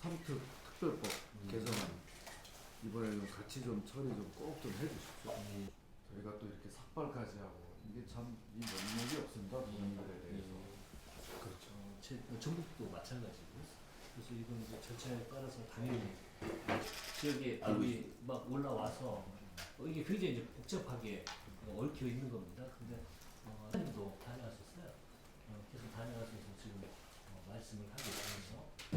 삼특 특별법 개정안 이번에는 같이 좀 처리 좀 꼭 좀 해주십시오. 저희가 또 이렇게 삭발까지 하고 이게 참 이 면목이 없습니다 국민들에 대해서. 그렇죠. 제, 전북도 마찬가지고요. 그래서 이건 이제 절차에 따라서 당연히 지역에 불이 막 올라와서 어, 이게 굉장히 이제 복잡하게 어, 얽혀 있는 겁니다. 근데 어, 하나님도 다녀왔었어요. 어, 계속 다녀와서 지금 어, 말씀을 하고 있으면서 어,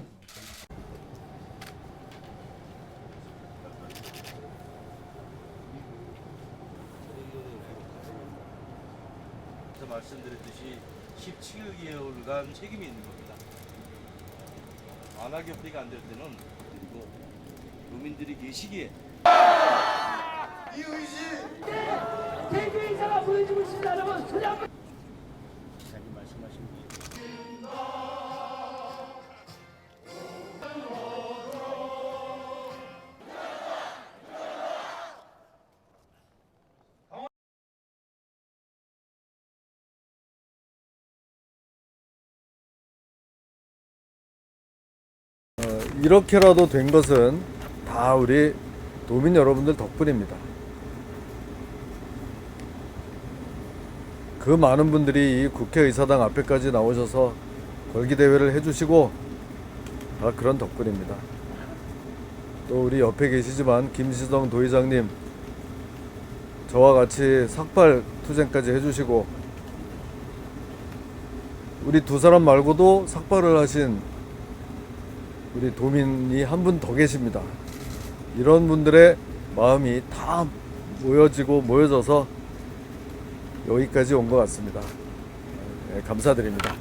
그래서 말씀드렸듯이 17개월간 책임이 있는 겁니다. 안하게 협의가 안 될 때는 그리고 노민들이 계시기에 대주인사가 보여주고 있습니다 여러분 소리 기사님 말씀하신 게 이렇게라도 된 것은 다 우리 도민 여러분들 덕분입니다. 그 많은 분들이 이 국회의사당 앞에까지 나오셔서 걸기 대회를 해주시고 다 그런 덕분입니다. 또 우리 옆에 계시지만 김시성 도의장님 저와 같이 삭발 투쟁까지 해주시고 우리 두 사람 말고도 삭발을 하신 우리 도민이 한 분 더 계십니다. 이런 분들의 마음이 다 모여지고 모여져서 여기까지 온 것 같습니다. 예, 감사드립니다.